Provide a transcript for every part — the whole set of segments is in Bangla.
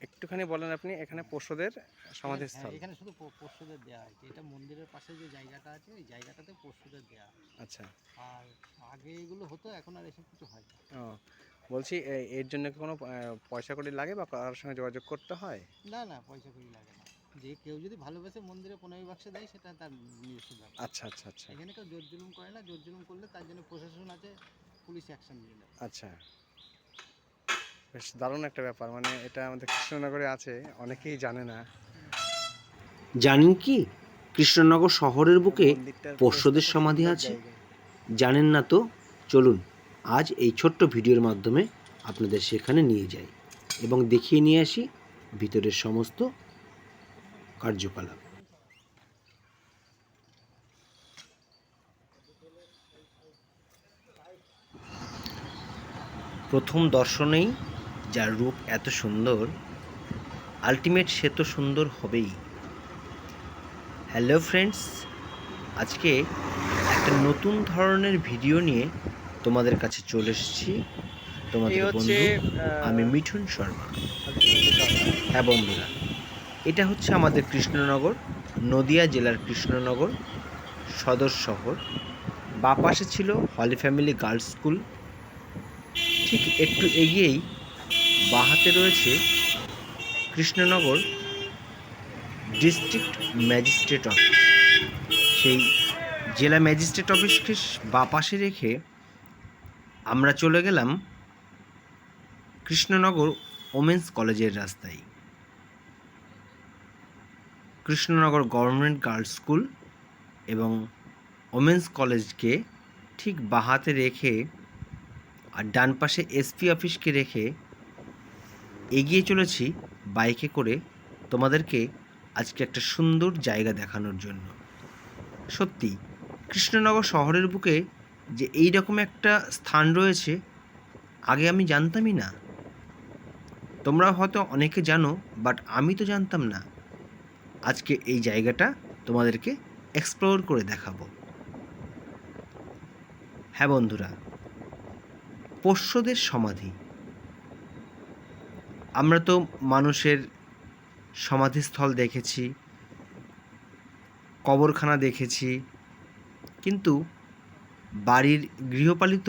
একটুখানি বলেন আপনি এখানে পশুদের সমাধিস্থল। হ্যাঁ, এখানে শুধু পশুদের দেওয়া হয়েছে। এটা মন্দিরের পাশে যে জায়গাটা আছে ওই জায়গাটাতে পশুদের দেওয়া আচ্ছা। আর আগে এগুলো হতো এখন আর এসব কিছু হয় ও বলছি এর জন্য কি কোনো পয়সা কড়ি লাগে বা কারোর সঙ্গে যোগাযোগ করতে হয়? না না পয়সা করি লাগে না। যে কেউ যদি ভালোবেসে মন্দিরে পনেরো বাক্সে দেয় সেটা তার নিজস্ব ব্যাপার। আচ্ছা আচ্ছা আচ্ছা। এখানে কেউ জোর জুলুম করে না জোর জুলুম করলে তার জন্য প্রশাসন আছে পুলিশ অ্যাকশন নিয়ে আচ্ছা। বেশ দারুণ একটা ব্যাপার। মানে এটা আমাদের কৃষ্ণনগরে আছে অনেকেই জানে না। জানেন কি? কৃষ্ণনগর শহরের বুকে পোষ্যদের সমাধি আছে? জানেন না তো? চলুন আজ এই ছোট্ট ভিডিওর মাধ্যমে আপনাদের সেখানে নিয়ে যাই এবং দেখিয়ে নিয়ে আসি ভিতরের সমস্ত কার্যকলাপ। প্রথম দর্শনেই যার রূপ এত সুন্দর আলটিমেট সে তো সুন্দর হবেই। হ্যালো ফ্রেন্ডস আজকে একটা নতুন ধরনের ভিডিও নিয়ে তোমাদের কাছে চলে এসেছি। তোমাদের হচ্ছে বন্ধু আমি মিঠুন শর্মা। হ্যাঁ বন্ধুরা এটা হচ্ছে আমাদের কৃষ্ণনগর নদিয়া জেলার কৃষ্ণনগর সদর শহর। বা পাশে ছিল হলি ফ্যামিলি গার্লস স্কুল। ঠিক একটু এগিয়েই বাহাতে রয়েছে কৃষ্ণনগর ডিস্ট্রিক্ট ম্যাজিস্ট্রেট অফিস। সেই জেলা ম্যাজিস্ট্রেট অফিসকে বা পাশে রেখে আমরা চলে গেলাম কৃষ্ণনগর ওমেন্স কলেজের রাস্তায়। কৃষ্ণনগর গভর্নমেন্ট গার্লস স্কুল এবং ওমেন্স কলেজকে ঠিক বাহাতে রেখে আর ডান পাশে এসপি অফিসকে রেখে এগিয়ে চলেছি বাইকে করে তোমাদেরকে আজকে একটা সুন্দর জায়গা দেখানোর জন্য। সত্যি, কৃষ্ণনগর শহরের বুকে যে এই রকম একটা স্থান রয়েছে, আগে আমি জানতামই না। তোমরা হয়তো অনেকে জানো বাট আমি তো জানতাম না। আজকে এই জায়গাটা তোমাদেরকে এক্সপ্লোর করে দেখাবো। হ্যাঁ বন্ধুরা, পোষ্যদের সমাধি। আমরা তো মানুষের সমাধিস্থল দেখেছি, কবরখানা দেখেছি, কিন্তু বাড়ির গৃহপালিত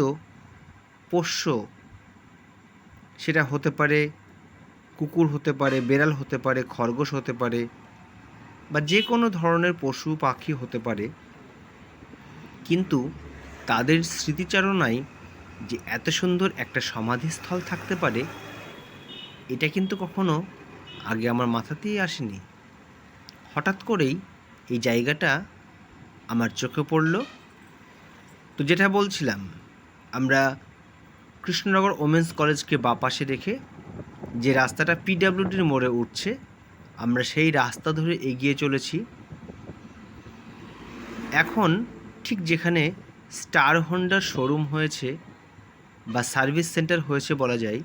পোষ্য, সেটা হতে পারে কুকুর হতে পারে, বেড়াল হতে পারে, খরগোশ হতে পারে, বা যে কোনো ধরনের পশু পাখি হতে পারে, কিন্তু তাদের স্মৃতিচারণায় যে এত সুন্দর একটা সমাধিস্থল থাকতে পারে এটা কিন্তু কখনো আগে আমার মাথাতেই আসেনি। হঠাৎ করেই এই জায়গাটা আমার চোখে পড়ল। তো যেটা বলছিলাম, আমরা কৃষ্ণনগর ওমেন্স কলেজকে বা পাশে রেখে যে রাস্তাটা পিডাব্লিউডির মোড়ে উঠছে, আমরা সেই রাস্তা ধরে এগিয়ে চলেছি। এখন ঠিক যেখানে স্টার হোন্ডার শোরুম হয়েছে বা সার্ভিস সেন্টার হয়েছে বলা যায়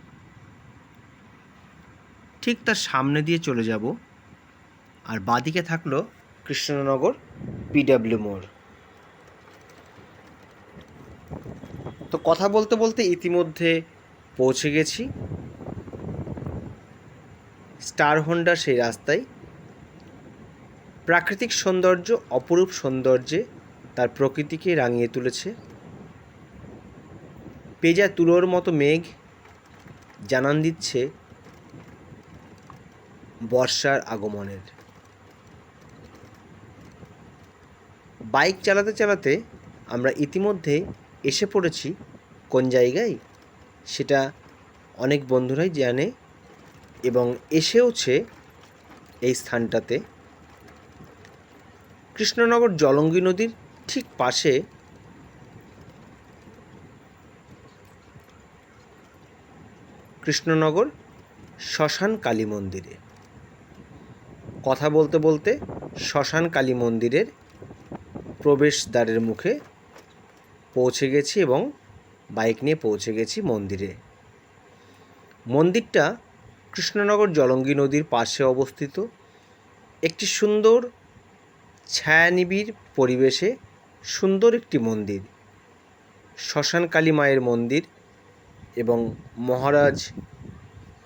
ঠিক তার সামনে দিয়ে চলে যাব। আর বাদিকে থাকল কৃষ্ণনগর পিডাব্লিউ মোড়। তো কথা বলতে বলতে ইতিমধ্যে পৌঁছে গেছি। স্টার হোন্ডার সেই রাস্তায়। প্রাকৃতিক সৌন্দর্য, অপরূপ সৌন্দর্যে তার প্রকৃতিকে রাঙিয়ে তুলেছে। পেজা তুলোর মতো মেঘ জানান দিচ্ছে বর্ষার আগমনের। বাইক চালাতে চালাতে আমরা ইতিমধ্যে এসে পড়েছি কোন জায়গায়? সেটা অনেক বন্ধুরাই জানে এবং এসেওছে এই স্থানটাতে। কৃষ্ণনগর জলঙ্গি নদীর ঠিক পাশে কৃষ্ণনগর শ্মশান কালী মন্দিরে। কথা বলতে বলতে শ্মশান কালী মন্দিরের প্রবেশদ্বারের মুখে পৌঁছে গেছি এবং বাইক নিয়ে পৌঁছে গেছি মন্দিরে। মন্দিরটা কৃষ্ণনগর জলঙ্গি নদীর পাশে অবস্থিত। একটি সুন্দর ছায়ানিবিড় পরিবেশে সুন্দর একটি মন্দির। শ্মশান কালী মায়ের মন্দির এবং মহারাজ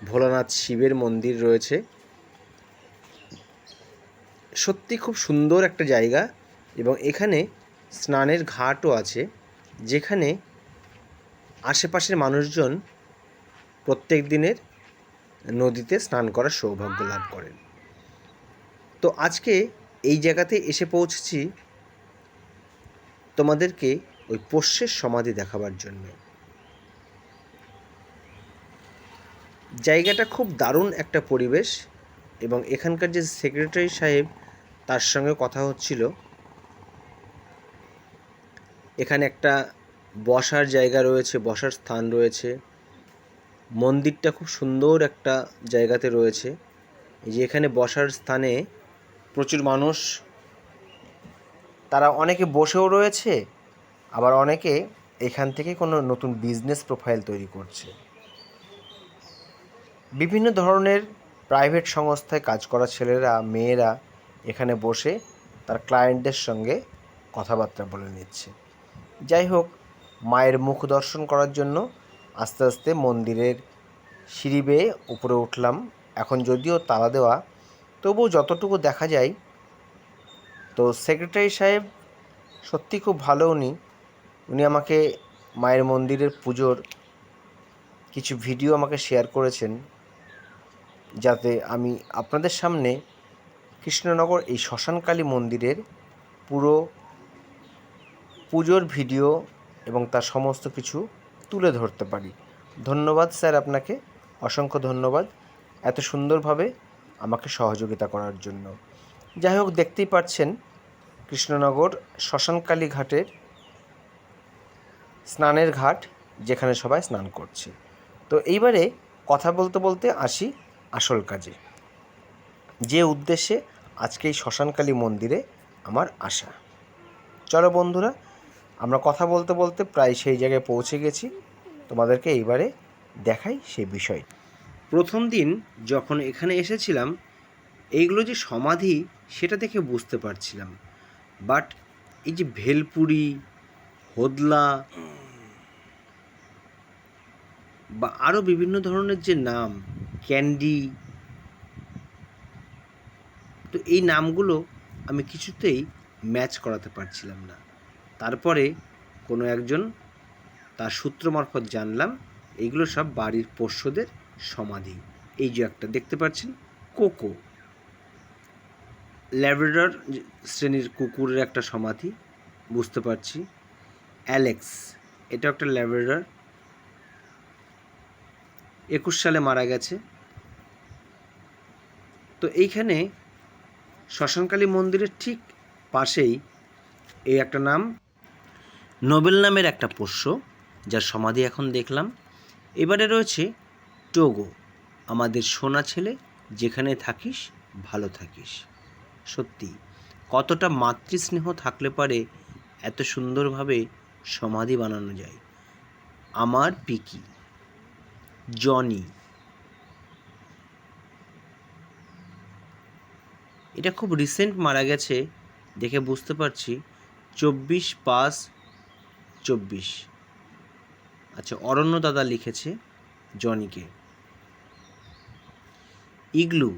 ভোলানাথ শিবের মন্দির রয়েছে। সত্যি খুব সুন্দর একটা জায়গা এবং এখানে স্নানের ঘাটও আছে, যেখানে আশেপাশের মানুষজন প্রত্যেক দিনের নদীতে স্নান করার সৌভাগ্য লাভ করেন। তো আজকে এই জায়গাতে এসে পৌঁছেছি তোমাদেরকে ওই পোষ্যের সমাধি দেখাবার জন্য। জায়গাটা খুব দারুণ একটা পরিবেশ এবং এখানকার যে সেক্রেটারি সাহেব, তার সঙ্গে কথা হচ্ছিল। এখানে একটা বসার জায়গা রয়েছে, বসার স্থান রয়েছে। মন্দিরটা খুব সুন্দর একটা জায়গাতে রয়েছে। যে এখানে বসার স্থানে প্রচুর মানুষ। তারা অনেকে বসেও রয়েছে, আবার অনেকে এখান থেকে কোনো নতুন বিজনেস প্রোফাইল তৈরি করছে। বিভিন্ন ধরনের প্রাইভেট সংস্থায় কাজ করা ছেলেরা, মেয়েরা এখানে বসে তার ক্লায়েন্টদের সঙ্গে কথাবার্তা বলে নিচ্ছে। যাই হোক, মায়ের মুখ দর্শন করার জন্য আস্তে আস্তে মন্দিরের সিঁড়ি বেয়ে উপরে উঠলাম। এখন যদিও তালা দেওয়া, তবুও যতটুকু দেখা যায়, তো সেক্রেটারি সাহেব সত্যি খুব ভালো উনি। উনি আমাকে মায়ের মন্দিরের পুজোর কিছু ভিডিও আমাকে শেয়ার করেছেন। যাতে আমি আপনাদের সামনে কৃষ্ণনগর এই শ্মশানকালী মন্দিরের পুরো পুজোর ভিডিও এবং তার সমস্ত কিছু তুলে ধরতে পারি। ধন্যবাদ স্যার আপনাকে। অসংখ্য ধন্যবাদ এত সুন্দরভাবে আমাকে সহযোগিতা করার জন্য। যাই হোক, দেখতেই পাচ্ছেন কৃষ্ণনগর শ্মশানকালী ঘাটের স্নানের ঘাট যেখানে সবাই স্নান করছে। তো এইবারে কথা বলতে বলতে আসি আসল কাজে। যে উদ্দেশ্যে আজকে এই শ্মশানকালী মন্দিরে আমার আসা। চলো বন্ধুরা, আমরা কথা বলতে বলতে প্রায় সেই জায়গায় পৌঁছে গেছি। তোমাদেরকে এইবারে দেখাই সেই বিষয়। প্রথম দিন যখন এখানে এসেছিলাম, এইগুলো যে সমাধি, সেটা দেখে বুঝতে পারছিলাম। বাট এই যে ভেলপুরি, হোদলা বা আরও বিভিন্ন ধরনের যে নাম ক্যান্ডি। তো এই নামগুলো আমি কিছুতেই ম্যাচ করাতে পারছিলাম না। তারপরে কোনো একজন তার সূত্র মারফত জানলাম, এইগুলো সব বাড়ির পোষ্যদের সমাধি। এই যে একটা, দেখতে পাচ্ছেন? কোকো। ল্যাব্রাডর শ্রেণির কুকুরের একটা সমাধি, বুঝতে পারছি। অ্যালেক্স এটা একটা ল্যাব্রাডর একুশ সালে মারা গেছে। তো এইখানে শ্মশানকালী মন্দিরের ঠিক পাশেই এই একটা নাম, নোবেল নামের একটা পোষ্য, যার সমাধি এখন দেখলাম। এবারে রয়েছে টোগো, আমাদের সোনা ছেলে, যেখানে থাকিস, ভালো থাকিস। সত্যি, কতটা মাতৃস্নেহ থাকলে পারে এত সুন্দরভাবে সমাধি বানানো যায়। আমার পিকি, জনি। এটা খুব রিসেন্ট মারা গেছে, দেখে বুঝতে পারছি, চব্বিশ পাঁচ চব্বিশ। আচ্ছা অরণ্য দাদা লিখেছে জনিকে। ইগলু,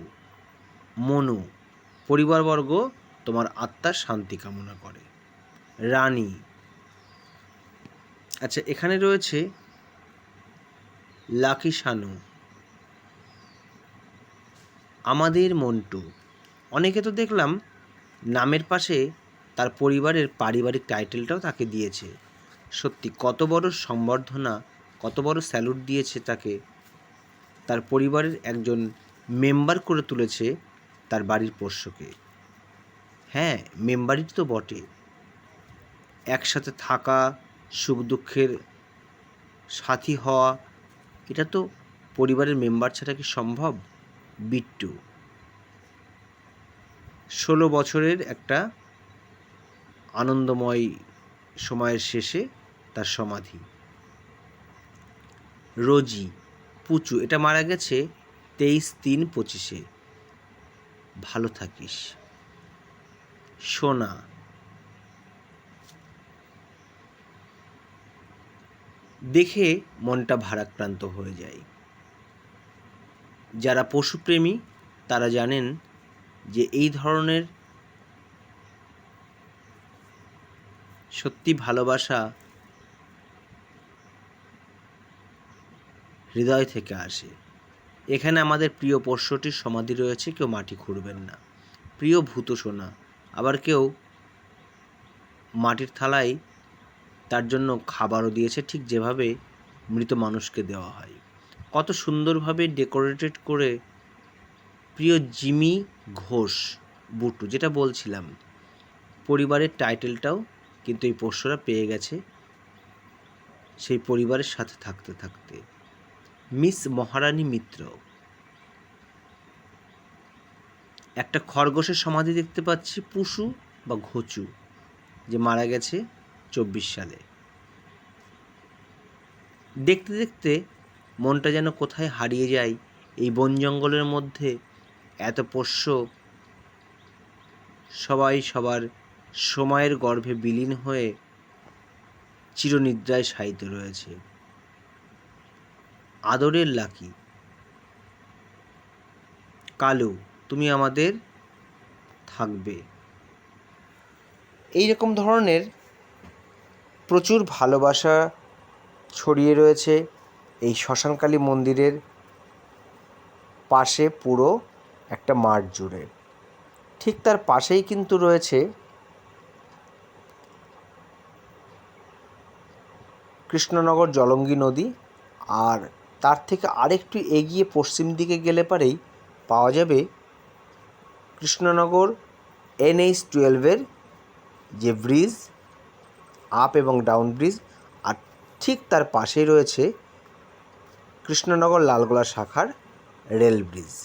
মনু, পরিবারবর্গ, তোমার আত্মার শান্তি কামনা করে। রানী আচ্ছা এখানে রয়েছে লাকি সানু আমাদের মন্টু অনেকে তো দেখলাম নামের পাশে তার পরিবারের পারিবারিক টাইটেলটাও তাকে দিয়েছে। সত্যি, কত বড় সম্বর্ধনা, কত বড় স্যালুট দিয়েছে তাকে। তার পরিবারের একজন মেম্বার করে তুলেছে তার বাড়ির পোষ্যকে। হ্যাঁ মেম্বারই তো বটে। একসাথে থাকা, সুখ দুঃখের সাথী হওয়া, এটা তো পরিবারের মেম্বার ছাড়া কি সম্ভব? বিট্টু। ষোলো বছরের একটা আনন্দময় সময়ের শেষে তার সমাধি। রোজি, পুচু, এটা মারা গেছে তেইশ তিন পঁচিশে। ভালো থাকিস। সোনা। দেখে মনটা ভারাক্রান্ত হয়ে যায়। যারা পশুপ্রেমী, তারা জানেন যে এই ধরনের সত্যি ভালোবাসা হৃদয় থেকে আসে। এখানে আমাদের প্রিয় পোষ্যটির সমাধি রয়েছে, কেউ মাটি খুঁড়বেন না। প্রিয় ভূত সোনা, আবার কেউ মাটির থালায় তার জন্য খাবারও দিয়েছে, ঠিক যেভাবে মৃত মানুষকে দেওয়া হয়। কত সুন্দরভাবে ডেকোরেটেড করে প্রিয় জিমি ঘোষ বুটু যেটা বলছিলাম। পরিবারের টাইটেলটাও কিন্তু এই পোষ্যরা পেয়ে গেছে সেই পরিবারের সাথে থাকতে থাকতে। মিস মহারানী মিত্র। একটা খরগোশের সমাধি দেখতে পাচ্ছি পুশু বা ঘোচু, যে মারা গেছে চব্বিশ সালে। দেখতে দেখতে মনটা যেন কোথায় হারিয়ে যায় এই বন জঙ্গলের মধ্যে এত পোষ্য। সবাই সবার সময়ের গর্ভে বিলীন হয়ে চিরনিদ্রায় শায়িত রয়েছে। আদরের লাকি। কালু, তুমি আমাদের থাকবে। এই রকম ধরনের প্রচুর ভালোবাসা ছড়িয়ে রয়েছে এই শ্মশানকালী মন্দিরের পাশে পুরো একটা মাঠ জুড়ে। ঠিক তার পাশেই কিন্তু রয়েছে কৃষ্ণনগর জলঙ্গি নদী আর তার থেকে আরেকটু এগিয়ে পশ্চিম দিকে গেলে পারেই পাওয়া যাবে কৃষ্ণনগর এনএইচ টুয়েলভের যে ব্রিজ, আপ এবং ডাউন ব্রিজ আর ঠিক তার পাশেই রয়েছে কৃষ্ণনগর লালগোলা শাখার রেল ব্রিজ।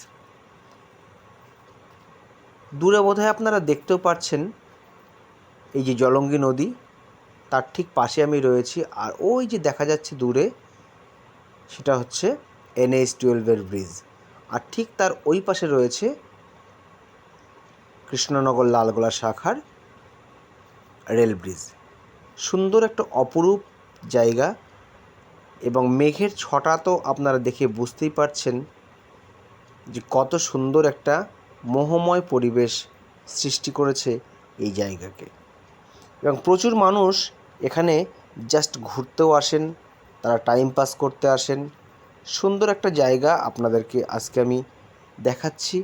দূরে বোধহয় আপনারা দেখতেও পাচ্ছেন এই যে জলঙ্গি নদী, তার ঠিক পাশে আমি রয়েছি। আর ওই যে দেখা যাচ্ছে দূরে, সেটা হচ্ছে এনএইচ টুয়েলভের ব্রিজ। আর ঠিক তার ওই পাশে রয়েছে কৃষ্ণনগর লালগোলা শাখার রেল ব্রিজ। সুন্দর একটা অপরূপ জায়গা এবং মেঘের ছটা তো আপনারা দেখে বুঝতেই পারছেন যে কত সুন্দর একটা মোহময় পরিবেশ সৃষ্টি করেছে এই জায়গাকে। এবং প্রচুর মানুষ এখানে জাস্ট ঘুরতেও আসেন, তারা টাইম পাস করতে আসেন। সুন্দর একটা জায়গা আপনাদেরকে আজকে আমি দেখাচ্ছি।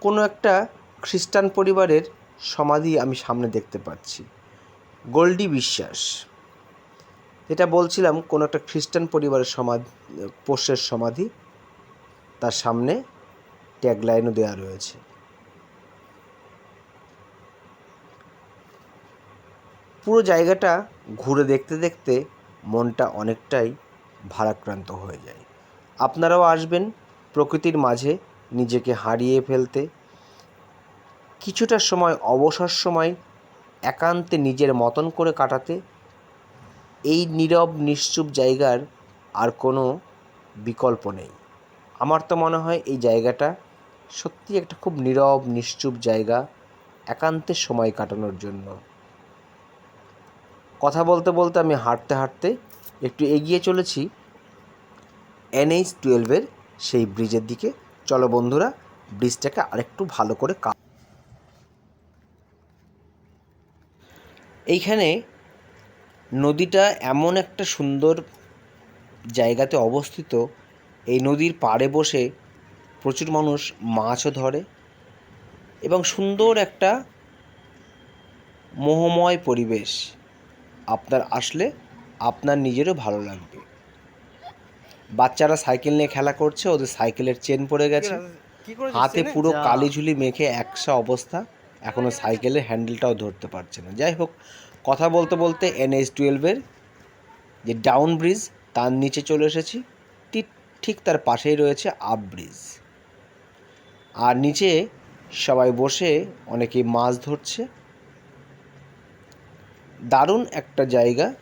কোনো একটা খ্রিস্টান পরিবারের সমাধি আমি সামনে দেখতে পাচ্ছি। গোল্ডি বিশ্বাস। যেটা বলছিলাম, কোনো একটা খ্রিস্টান পরিবারের সমাধি, পোষ্যের সমাধি তার সামনে ট্যাগলাইনও দেওয়া রয়েছে। পুরো জায়গাটা ঘুরে দেখতে দেখতে মনটা অনেকটাই ভারাক্রান্ত হয়ে যায়। আপনারাও আসবেন প্রকৃতির মাঝে নিজেকে হারিয়ে ফেলতে। কিছুটা সময়, অবসর সময় একান্তে নিজের মতন করে কাটাতে। এই নীরব, নিশ্চুপ জায়গার আর কোনো বিকল্প নেই। আমার তো মনে হয় এই জায়গাটা সত্যি একটা খুব নীরব, নিশ্চুপ জায়গা একান্তে সময় কাটানোর জন্য। কথা বলতে বলতে আমি হাঁটতে হাঁটতে একটু এগিয়ে চলেছি এনএইচ টুয়েলভের সেই ব্রিজের দিকে। চলো বন্ধুরা, ব্রিজটাকে আরেকটু ভালো করে কা এইখানে নদীটা এমন একটা সুন্দর জায়গাতে অবস্থিত। এই নদীর পাড়ে বসে প্রচুর মানুষ মাছও ধরে এবং সুন্দর একটা মোহময় পরিবেশ আপনার আসলে আপনার নিজেরও ভালো লাগবে। বাচ্চারা সাইকেল নিয়ে খেলা করছে ওদের সাইকেলের চেন পড়ে গেছে। হাতে পুরো কালি ঝুলি মেখে একসা অবস্থা এখনও সাইকেলের হ্যান্ডেলটাও ধরতে পারছে না। যাই হোক কথা বলতে বলতে এনএইচ টুয়েলভের যে ডাউন ব্রিজ তার নিচে চলে এসেছি। ঠিক ঠিক তার পাশেই রয়েছে আপ ব্রিজ। আর নিচে সবাই বসে অনেকে মাছ ধরছে। দারুণ একটা জায়গা।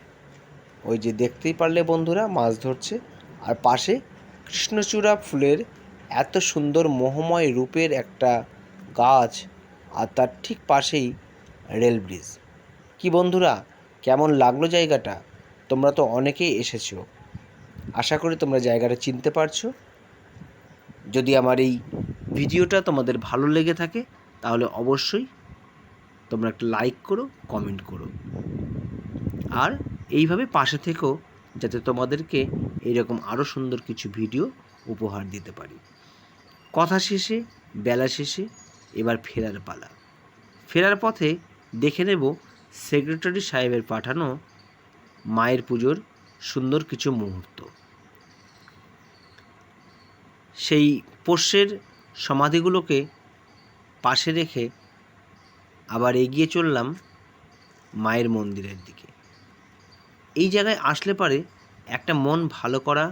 ওই যে দেখতেই পারলে বন্ধুরা মাছ ধরছে। আর পাশে কৃষ্ণচূড়া ফুলের এত সুন্দর মোহময় রূপের একটা গাছ আর তার ঠিক পাশেই রেল ব্রিজ। কি বন্ধুরা, কেমন লাগল জায়গাটা? তোমরা তো অনেকেই এসেছ। আশা করি তোমরা জায়গাটা চিনতে পারছ। যদি আমার এই ভিডিওটা তোমাদের ভালো লেগে থাকে, তাহলে অবশ্যই তোমরা একটা লাইক করো কমেন্ট করো। আর এইভাবে পাশে থেকেও যাতে তোমাদেরকে এইরকম আরও সুন্দর কিছু ভিডিও উপহার দিতে পারি। কথা শেষে, বেলা শেষে, এবার ফেরার পালা। ফেরার পথে দেখে নেব সেক্রেটারি সাহেবের পাঠানো মায়ের পুজোর সুন্দর কিছু মুহূর্ত। সেই পোষ্যের সমাধিগুলোকে পাশে রেখে আবার এগিয়ে চললাম মায়ের মন্দিরের দিকে। এই জায়গায় আসলে পারে একটা মন ভালো করা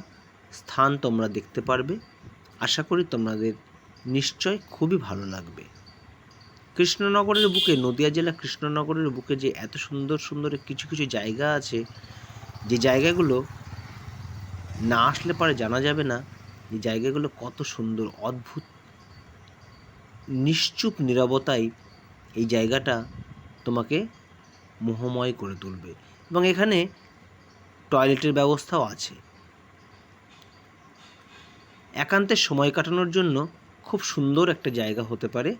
স্থান তোমরা দেখতে পারবে। আশা করি তোমাদের নিশ্চয় খুবই ভালো লাগবে। কৃষ্ণনগরের বুকে, নদিয়া জেলা কৃষ্ণনগরের বুকে যে এত সুন্দর সুন্দর কিছু কিছু জায়গা আছে, যে জায়গাগুলো না আসলে পারে জানা যাবে না, যে জায়গাগুলো কত সুন্দর, অদ্ভুত নিশ্চুপ নীরবতায় এই জায়গাটা তোমাকে মোহময় করে তুলবে। এবং এখানে টয়লেটের ব্যবস্থাও আছে। একান্তে সময় কাটানোর জন্য খুব সুন্দর একটা জায়গা হতে পারে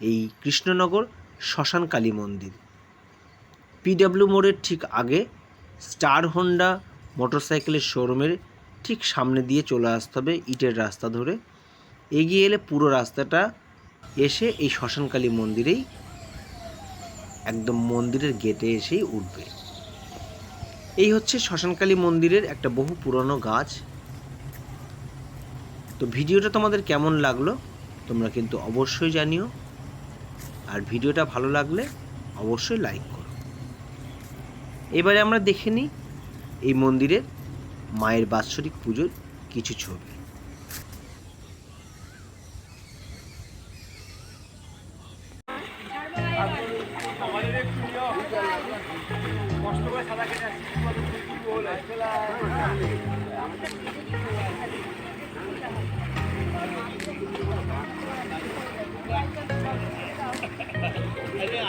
এই কৃষ্ণনগর শ্মশান কালী মন্দির। পিডাব্লিউ মোড়ের ঠিক আগে স্টার হোন্ডা মোটরসাইকেলের শোরুমের ঠিক সামনে দিয়ে চলে আসতে হবে ইটের রাস্তা ধরে। এগিয়ে এলে পুরো রাস্তাটা এসে এই শ্মশানকালী মন্দিরেই একদম মন্দিরের গেটে এসেই উঠবে। এই হচ্ছে শ্মশানকালী মন্দিরের একটা বহু পুরনো গাছ। তো ভিডিওটা তোমাদের কেমন লাগল, তোমরা কিন্তু অবশ্যই জানিও। আর ভিডিওটা ভালো লাগলে অবশ্যই লাইক করো। এবারে আমরা দেখে নিই এই মন্দিরের মায়ের বাৎসরিক পুজোর কিছু ছবি।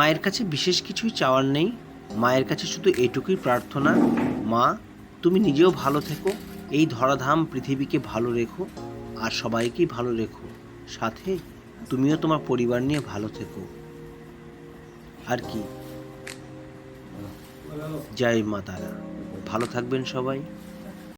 মায়ের কাছে বিশেষ কিছুই চাওয়ার নেই। মায়ের কাছে শুধু এটুকুই প্রার্থনা মা তুমি নিজেও ভালো থেকো এই ধরাধাম পৃথিবীকে ভালো রেখো আর সবাইকেই ভালো রেখো। সাথে তুমিও তোমার পরিবার নিয়ে ভালো থেকো। আর কি? জয় মা তারা। ভালো থাকবেন সবাই।